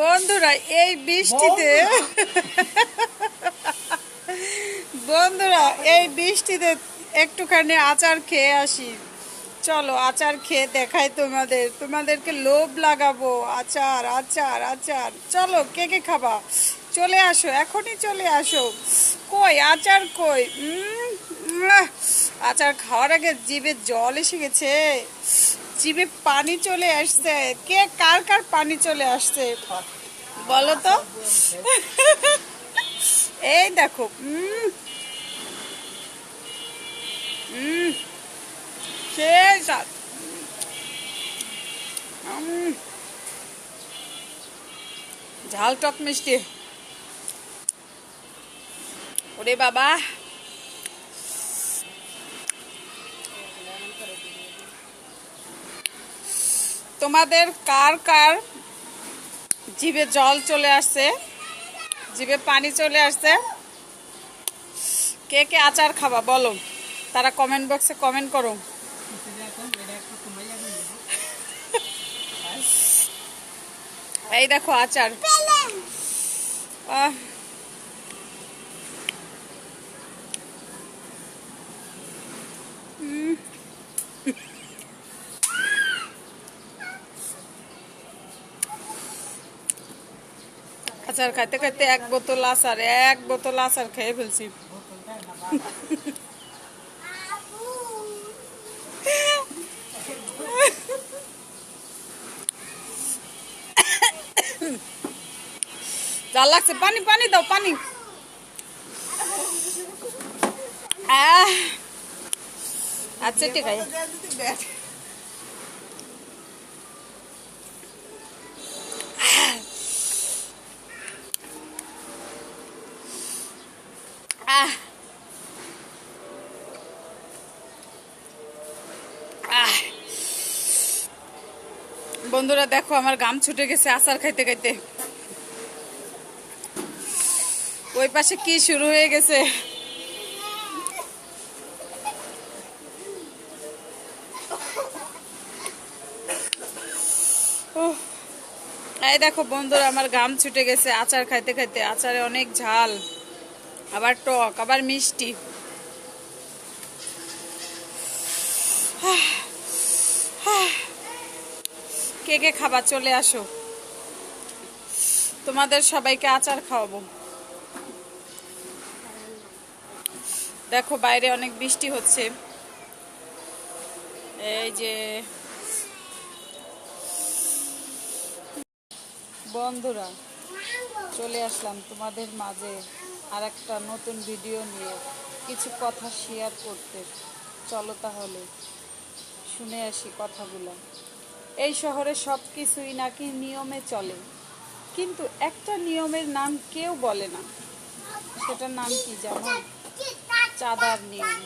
বন্ধুরা, এই বৃষ্টিতে বন্ধুরা, এই বৃষ্টিতে একটুখানি আচার খেয়ে আসি। চলো, আচার খেয়ে দেখাই তোমাদের। তোমাদেরকে লোভ লাগাবো। আচার আচার আচার। চলো, কে কে খাবা? চলে আসো, এখনই চলে আসো। কই, আচার কই? আচার খাওয়ার আগে জিভে জল এসে গেছে। জিভে পানি চলে আসছে। কে, কার কার পানি চলে আসছে? বলো তো। এই দেখো ঝাল টক মিষ্টি। ওরে বাবা। তোমাদের কার কার জিভে জল চলে আসছে? জিভে পানি চলে আসছে? কে কে আচার খাবা বলো। তারা কমেন্ট বক্সে কমেন্ট করো। এই দেখো আচার। আহ, আচার খাইতে খাইতে এক বোতল আচার, এক বোতল আচার খেয়ে ফেলছি। জাল লাগছে। পানি পানি দাও, পানি। আচ্ছা ঠিক আছে বন্ধুরা, দেখো, আমার গাম ছুটে গেছে আচার খাইতে খাইতে। ওই পাশে কি শুরু হয়ে গেছে? এই দেখো, বন্ধুরা, আমার গাম ছুটে গেছে আচার খাইতে খাইতে। আচারে অনেক ঝাল। আবার টক, আবার মিষ্টি। কে কে খাবার চলে আসো। তোমাদের সবাইকে আচার খাওয়াবো। দেখো, বাইরে অনেক বৃষ্টি হচ্ছে। এই যে বন্ধুরা, চলে আসলাম তোমাদের মাঝে। আর একটা নতুন ভিডিও নিয়ে কিছু কথা শেয়ার করতে। চলো তাহলে, শুনে আসি কথাগুলো। এই শহরে সব কিছুই নাকি নিয়মে চলে, কিন্তু একটা নিয়মের নাম কেউ বলে না। সেটার নাম কি জানো? চাঁদার নিয়ম।